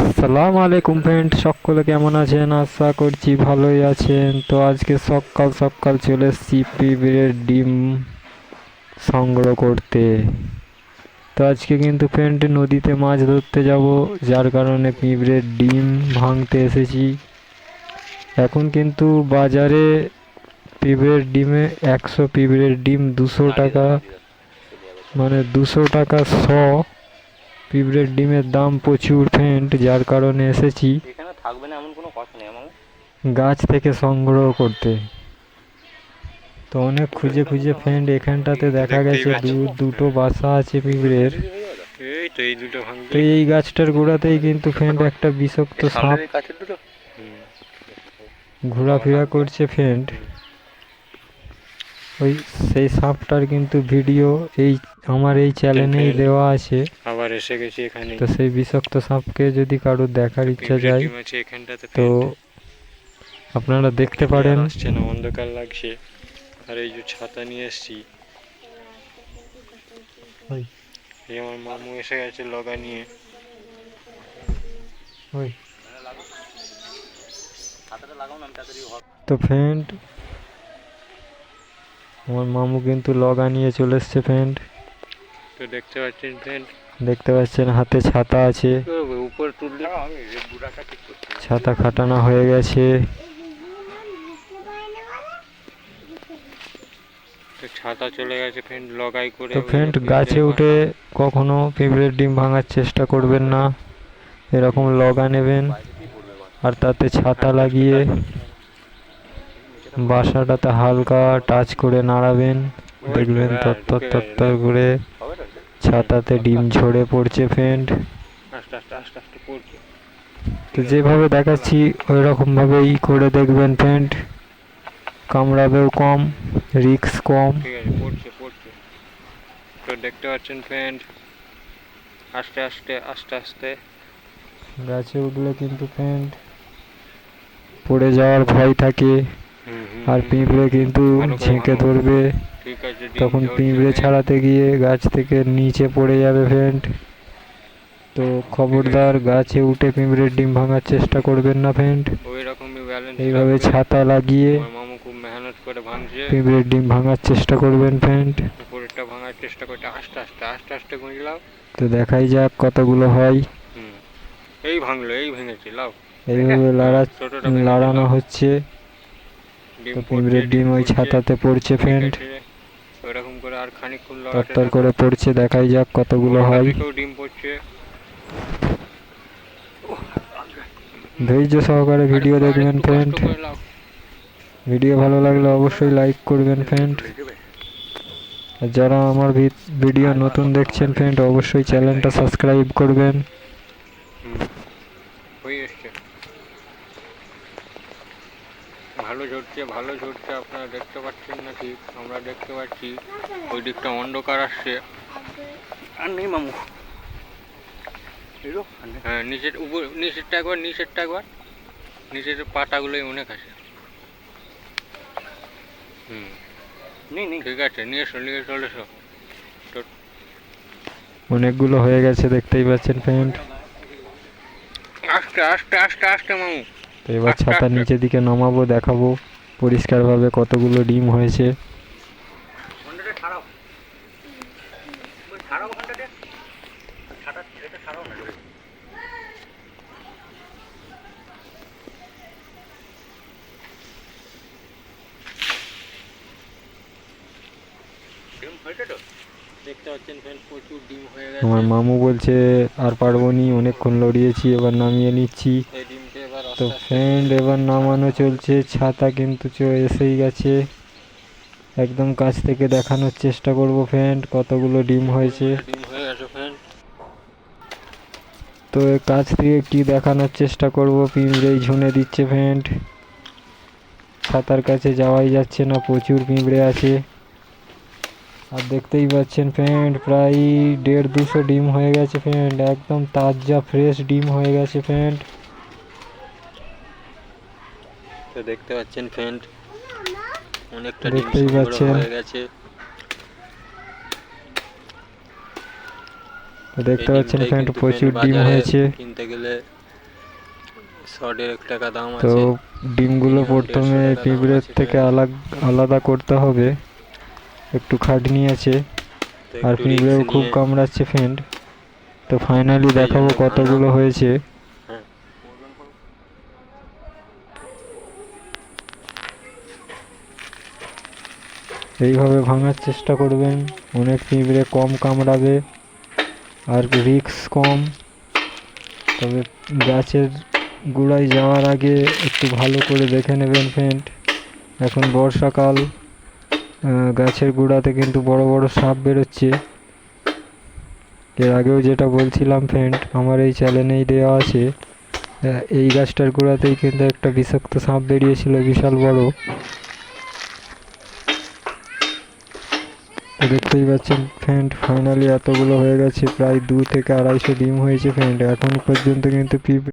আসসালামু আলাইকুম ফ্রেন্ড সকলে কেমন আছেন? আশা করছি ভালোই আছেন। তো আজকে সকাল সকাল চলে এসেছি পিঁপড়ের ডিম সংগ্রহ করতে। তো আজকে কিন্তু ফ্রেন্ড নদীতে মাছ ধরতে যাব, যার কারণে পিঁপড়ের ডিম ভাঙতে এসেছি। এখন কিন্তু বাজারে পিঁপড়ের ডিমে একশো, পিঁপড়ের ডিম দুশো টাকা মানে দুশো টাকা শ পিঁপড়ের ডিমের দাম প্রচুর ফ্রেন্ড যার কারণে এসেছি এখানে থাকবে না এমন কোনো কথা নেই আমার গাছ থেকে সংগ্রহ করতে। তো অনেক খুঁজে খুঁজে ফ্রেন্ড এখানটাতে দেখা গেছে দু দুটো বাসা আছে পিঁপড়ের। তো এই গাছটার গোড়াতেই কিন্তু ফ্রেন্ড একটা বিষাক্ত সাপ ঘোরাফেরা করছে ফ্রেন্ড ওই সেই সাপটার কিন্তু ভিডিও এই আমার এই চ্যানেলেই দেওয়া আছে। আবার এসে গেছি এখানে তো সেই বিষাক্ত সাপকে যদি কারোর দেখার ইচ্ছা যায় এখানটাতে তো আপনারা দেখতে পারেন। আসছে না অন্ধকার লাগছে। আর এই যে ছাতা নিয়ে এসেছি। এই আমার মামু এসে গেছে লগা নিয়ে। তো ফ্রেন্ড আমার মামু কিন্তু লগা নিয়ে চলে এসছে ফ্রেন্ড তো দেখতে পাচ্ছেন ফ্রেন্ড দেখতে পাচ্ছেন হাতে ছাতা আছে। ছাতা খাটানো হয়ে গেছে। ছাতা চলে গেছে ফ্রেন্ড লগাই করে তো ফ্রেন্ড গাছে উঠে কখনো পিঁপড়ের ডিম ভাঙার চেষ্টা করবেন না। এরকম লগা নেবেন আর তাতে ছাতা লাগিয়ে বাসাটাতে হালকা টাচ করে নাড়াবেন। দেখবেন তত্তর তত্তর করে ছাতাতে ডিম ঝরে পড়ছে ফ্রেন্ড আস্তে আস্তে আস্তে আস্তে পড়ছে। তো যেভাবে দেখাচ্ছি ওই রকমভাবেই করে দেখবেন ফ্রেন্ড কামড়াবেও কম রিক্স কম। ঠিক আছে পড়ছে পড়ছে। তো দেখতে পাচ্ছেন ফ্রেন্ড আস্তে আস্তে আস্তে আস্তে। গাছে উঠলে কিন্তু ফ্রেন্ড পড়ে যাওয়ার ভয় থাকে। আর পিঁপড়ে কিন্তু ঝেঁকে ধরবে। ঠিক আছে তখন পিঁপড়ে ছাড়াতে গিয়ে গাছ থেকে নিচে পড়ে যাবে ফ্রেন্ড। তো খবরদার গাছে উঠে পিঁপড়ের ডিম ভাঙার চেষ্টা করবেন না ফ্রেন্ড। এইভাবে ছাতা লাগিয়ে পিঁপড়ের ডিম ভাঙার চেষ্টা করবেন ফ্রেন্ড। ভাঙার চেষ্টা করছে। আস্তে আস্তে আস্তে আস্তে গুঁজলাম তো দেখাই যাক কতগুলো হয়। এই ভাঙলো এই ভেঙেছে লাও। এইভাবে লাড়া লাড়ানো হচ্ছে। তো পিঁপড়ের ডিম ওই ছাতাতে পড়ছে ফ্রেন্ড। ওইরকম করে আর খানিকক্ষণ থাকো। করে পড়ছে দেখাই যাক কতগুলো হয়। ডিম পড়ছে। ধৈর্য সহকারে ভিডিও দেখবেন ফ্রেন্ড। ভিডিও ভালো লাগলে অবশ্যই লাইক করবেন ফ্রেন্ড আর যারা আমার ভি- ভিডিও নতুন দেখছেন ফ্রেন্ড অবশ্যই চ্যানেলটা সাবস্ক্রাইব করবেন হুম, হয়ে এসছে ভালো ঝরছে ভালো ঝরছে আপনারা দেখতে পাচ্ছেন না ঠিক আমরা দেখতে পাচ্ছি। ওই দিকটা অন্ধকার আসছে। আর নেই মামু হ্যাঁ নিচের উপর নিচেরটা একবার নিচেরটা একবার। নিচের পাতাগুলোই অনেক আছে। হুম। নেই নেই ঠিক আছে নিয়ে এসো নিয়ে চলে এসো। অনেকগুলো হয়ে গেছে দেখতেই পাচ্ছেন ফ্রেন্ড আস্তে আস্তে আস্তে আস্তে মামু। তো এবার ছাতা নিচের দিকে নামাবো দেখাবো পরিষ্কারভাবে কতগুলো ডিম হয়েছে। হয়ে আমার মামু বলছে আর পারব নি অনেকক্ষণ লড়িয়েছি এবার নামিয়ে নিচ্ছি। তো ফ্রেন্ড এবার নামানো চলছে ছাতা কিন্তু চ- এসেই গেছে। একদম কাছ থেকে দেখানোর চেষ্টা করব ফ্রেন্ড কতগুলো ডিম হয়েছে। হয়ে তো কাছ থেকে কি দেখানোর চেষ্টা করব পিঁপড়েই ঝুনে দিচ্ছে ফ্রেন্ড ছাতার কাছে যাওয়াই যাচ্ছে না প্রচুর পিঁপড়ে আছে। আর দেখতেই পাচ্ছেন ফ্রেন্ড প্রায় দেড় দুশো ডিম হয়ে গেছে ফ্রেন্ড একদম তাজা ফ্রেশ ডিম হয়ে গেছে ফ্রেন্ড তো দেখতে পাচ্ছেন ফ্রেন্ড অনেকটা ডিম সংগ্রহ হয়ে গেছে। দেখতে পাচ্ছেন ফ্রেন্ড প্রচুর ডিম হয়েছে। কিনতে গেলে টাকা দাম তো ডিমগুলো প্রথমে 150 টাকা দাম পিঁপড়ের থেকে। আলাদা আলাদা করতে হবে। একটু খাটনি আছে। আর পিঁপড়েও খুব কামড়াচ্ছে ফ্রেন্ড। তো ফাইনালি দেখাবো কতগুলো হয়েছে। এইভাবে ভাঙার চেষ্টা করবেন। অনেক পিঁপড়ে কম কামড়াবে, আর রিক্স কম। তবে গাছের গোড়ায় যাওয়ার আগে একটু ভালো করে দেখে নেবেন ফ্রেন্ড এখন বর্ষাকাল গাছের গোড়াতে কিন্তু বড় বড় সাপ বেরোচ্ছে। এর আগেও যেটা বলছিলাম ফ্রেন্ড আমার এই চ্যানেলেই দেওয়া আছে। এই গাছটার গোড়াতেই কিন্তু একটা বিষাক্ত সাপ বেরিয়েছিল, বিশাল বড়। তো দেখতেই পাচ্ছেন ফ্রেন্ড ফাইনালি এতগুলো হয়ে গেছে, প্রায় দু থেকে আড়াইশো ডিম হয়েছে ফ্রেন্ড এখন পর্যন্ত কিন্তু পিঁপড়ে